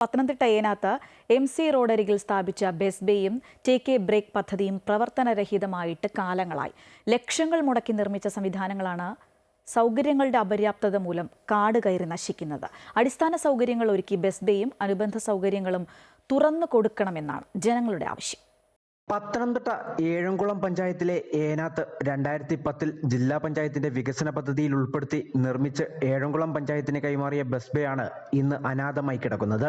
Pathanamthitta Enath M C റോഡരികിൽ സ്ഥാപിച്ച bus ബേയും ടേക്ക് എ ബ്രേക്ക് പദ്ധതിയും പ്രവർത്തനരഹിതമായിട്ട് കാലങ്ങളായി. ലക്ഷങ്ങൾ മുടക്കി നിർമ്മിച്ച സംവിധാനങ്ങളാണ് സൗകര്യങ്ങളുടെ അപര്യാപ്തത മൂലം കാട് കയറി നശിക്കുന്നത്. അടിസ്ഥാന സൗകര്യങ്ങൾ ഒരുക്കി ബസ് ബേയും അനുബന്ധ സൗകര്യങ്ങളും തുറന്നു കൊടുക്കണമെന്നാണ് ജനങ്ങളുടെ ആവശ്യം. പത്തനംതിട്ട ഏഴംകുളം പഞ്ചായത്തിലെ ഏനാത്ത് രണ്ടായിരത്തി പത്തിൽ ജില്ലാ പഞ്ചായത്തിന്റെ വികസന പദ്ധതിയിൽ ഉൾപ്പെടുത്തി നിർമ്മിച്ച് ഏഴംകുളം പഞ്ചായത്തിന് കൈമാറിയ ബസ് ബേ ആണ് ഇന്ന് അനാഥമായി കിടക്കുന്നത്.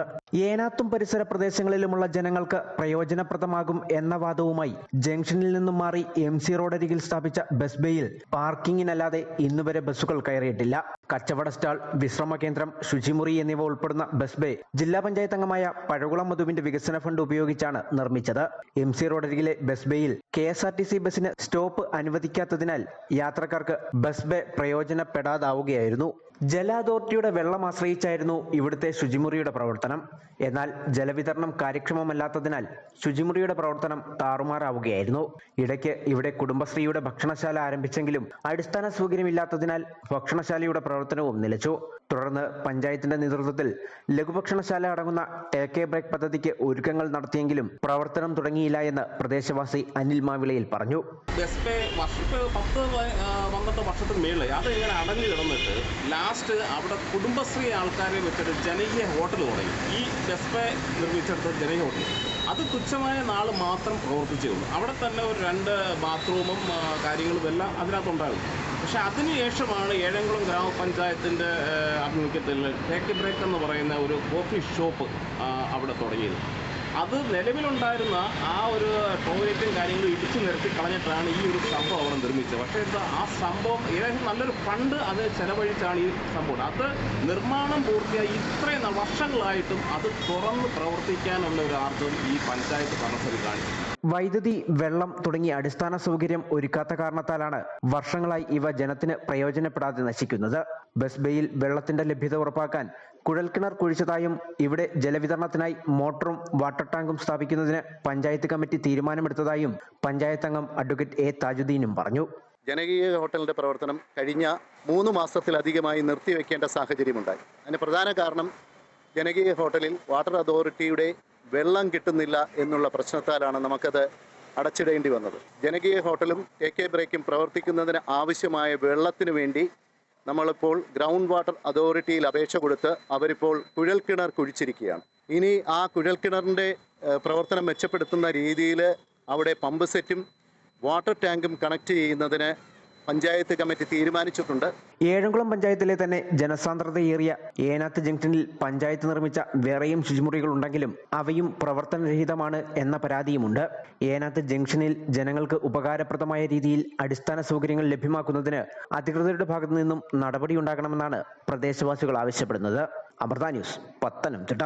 ഏനാത്തും പരിസര പ്രദേശങ്ങളിലുമുള്ള ജനങ്ങൾക്ക് പ്രയോജനപ്രദമാകും എന്ന വാദവുമായി ജംഗ്ഷനിൽ നിന്നും മാറി എം സി റോഡരികിൽ സ്ഥാപിച്ച ബസ് ബേയിൽ പാർക്കിങ്ങിനല്ലാതെ ഇന്നുവരെ ബസ്സുകൾ കയറിയിട്ടില്ല. കച്ചവട സ്റ്റാൾ വിശ്രമ കേന്ദ്രം ശുചിമുറി എന്നിവ ഉൾപ്പെടുന്ന ബസ് ബേ ജില്ലാ പഞ്ചായത്ത് അംഗമായ പഴകുളം മധുവിന്റെ വികസന ഫണ്ട് ഉപയോഗിച്ചാണ് നിർമ്മിച്ചത്. എം സി റോഡരികിലെ bus ബേയിൽ K S R T C ബസിന് സ്റ്റോപ്പ് അനുവദിക്കാത്തതിനാൽ യാത്രക്കാർക്ക് ബസ് ബേ പ്രയോജനപ്പെടാതാവുകയായിരുന്നു. ജല അതോറിറ്റിയുടെ വെള്ളം ആശ്രയിച്ചായിരുന്നു ഇവിടുത്തെ ശുചിമുറിയുടെ പ്രവർത്തനം. എന്നാൽ ജലവിതരണം കാര്യക്ഷമമല്ലാത്തതിനാൽ ശുചിമുറിയുടെ പ്രവർത്തനം താറുമാറാവുകയായിരുന്നു. ഇടയ്ക്ക് ഇവിടെ കുടുംബശ്രീയുടെ ഭക്ഷണശാല ആരംഭിച്ചെങ്കിലും അടിസ്ഥാന സൗകര്യമില്ലാത്തതിനാൽ ഭക്ഷണശാലയുടെ പ്രവർത്തനവും നിലച്ചു. തുടർന്ന് പഞ്ചായത്തിന്റെ നേതൃത്വത്തിൽ ലഘുഭക്ഷണശാല അടങ്ങുന്ന ടേക്ക് എ ബ്രേക്ക് പദ്ധതിക്ക് ഒരുക്കങ്ങൾ നടത്തിയെങ്കിലും പ്രവർത്തനം തുടങ്ങിയില്ല എന്ന് പ്രദേശവാസി അനിൽ മാവിളയിൽ പറഞ്ഞു. പത്ത് പന്ത്രണ്ട് വർഷത്തിന് മേളിൽ അത് ഇങ്ങനെ അടഞ്ഞു കിടന്നിട്ട് ലാസ്റ്റ് അവിടെ കുടുംബശ്രീ ആൾക്കാരെ വെച്ചിട്ട് ജനകീയ ഹോട്ടൽ തുടങ്ങി. ഈ ബസ് പേ നിർമ്മിച്ചെടുത്ത ജനകീയ ഹോട്ടൽ. അത് തുച്ഛമായ നാൾ മാത്രം പ്രവർത്തിച്ചിരുന്നു. അവിടെ തന്നെ ഒരു രണ്ട് ബാത്റൂമും കാര്യങ്ങളും എല്ലാം അതിനകത്തുണ്ടാകും പക്ഷെ അതിനുശേഷമാണ് ഏഴംകുളം ഗ്രാമപഞ്ചായത്തിന്റെ ആഭിമുഖ്യത്തിൽ ടേക്ക് ബ്രേക്ക് എന്ന് പറയുന്ന ഒരു കോഫി ഷോപ്പ് അവിടെ തുടങ്ങിയത്. അത് നിലവിലുണ്ടായിരുന്ന ആ ഒരു ടോയ്ലറ്റും കാര്യങ്ങളും ഇടിച്ചു നിരത്തി കളഞ്ഞിട്ടാണ് ഈ ഒരു സംഭവം അവിടെ നിർമ്മിച്ചത്. പക്ഷേ എന്താ ആ സംഭവം ഏകദേശം നല്ലൊരു ഫണ്ട് അത് ചെലവഴിച്ചാണ് ഈ സംഭവം അത് നിർമ്മാണം പൂർത്തിയായി ഇത്രയും വർഷങ്ങളായിട്ടും അത് തുറന്ന് പ്രവർത്തിക്കാനുള്ള ഒരു ആർജവം ഈ പഞ്ചായത്ത് ഭരണസമിതി കാണിച്ചു വൈദ്യുതി വെള്ളം തുടങ്ങിയ അടിസ്ഥാന സൗകര്യം ഒരുക്കാത്ത കാരണത്താലാണ് വർഷങ്ങളായി ഇവ ജനത്തിന് പ്രയോജനപ്പെടാതെ നശിക്കുന്നത്. ബസ്ബയിൽ വെള്ളത്തിന്റെ ലഭ്യത ഉറപ്പാക്കാൻ കുഴൽക്കിണർ കുഴിച്ചതായും ഇവിടെ ജലവിതരണത്തിനായി മോട്ടറും വാട്ടർ ടാങ്കും സ്ഥാപിക്കുന്നതിന് പഞ്ചായത്ത് കമ്മിറ്റി തീരുമാനമെടുത്തതായും പഞ്ചായത്ത് അംഗം അഡ്വക്കേറ്റ് എ താജുദ്ദീനും പറഞ്ഞു. ജനകീയ ഹോട്ടലിന്റെ പ്രവർത്തനം കഴിഞ്ഞ മൂന്ന് മാസത്തിലധികമായി നിർത്തിവെക്കേണ്ട സാഹചര്യമുണ്ടായി. അതിന് പ്രധാന കാരണം ജനകീയ ഹോട്ടലിൽ വാട്ടർ അതോറിറ്റിയുടെ വെള്ളം കിട്ടുന്നില്ല എന്നുള്ള പ്രശ്നത്താലാണ് നമുക്കത് അടച്ചിടേണ്ടി വന്നത്. ജനകീയ ഹോട്ടലും എ കെ ബ്രേക്കും പ്രവർത്തിക്കുന്നതിന് ആവശ്യമായ വെള്ളത്തിന് വേണ്ടി നമ്മളിപ്പോൾ ഗ്രൗണ്ട് വാട്ടർ അതോറിറ്റിയിൽ അപേക്ഷ കൊടുത്ത് അവരിപ്പോൾ കുഴൽക്കിണർ കുഴിച്ചിരിക്കുകയാണ്. ഇനി ആ കുഴൽക്കിണറിന്റെ പ്രവർത്തനം മെച്ചപ്പെടുത്തുന്ന രീതിയിൽ അവിടെ പമ്പ് സെറ്റും വാട്ടർ ടാങ്കും കണക്ട് ചെയ്യുന്നതിന് പഞ്ചായത്ത് കമ്മിറ്റി തീരുമാനിച്ചിട്ടുണ്ട്. ഏഴംകുളം പഞ്ചായത്തിലെ തന്നെ ജനസാന്ദ്രതയേറിയ ഏനാത്ത് ജംഗ്ഷനിൽ പഞ്ചായത്ത് നിർമ്മിച്ച വേറെയും ശുചിമുറികൾ ഉണ്ടെങ്കിലും അവയും പ്രവർത്തനരഹിതമാണ് എന്ന പരാതിയുമുണ്ട്. ഏനാത്ത് ജംഗ്ഷനിൽ ജനങ്ങൾക്ക് ഉപകാരപ്രദമായ രീതിയിൽ അടിസ്ഥാന സൗകര്യങ്ങൾ ലഭ്യമാക്കുന്നതിന് അധികൃതരുടെ ഭാഗത്തു നിന്നും നടപടിയുണ്ടാകണമെന്നാണ് പ്രദേശവാസികൾ ആവശ്യപ്പെടുന്നത്. അമൃത ന്യൂസ് പത്തനംതിട്ട.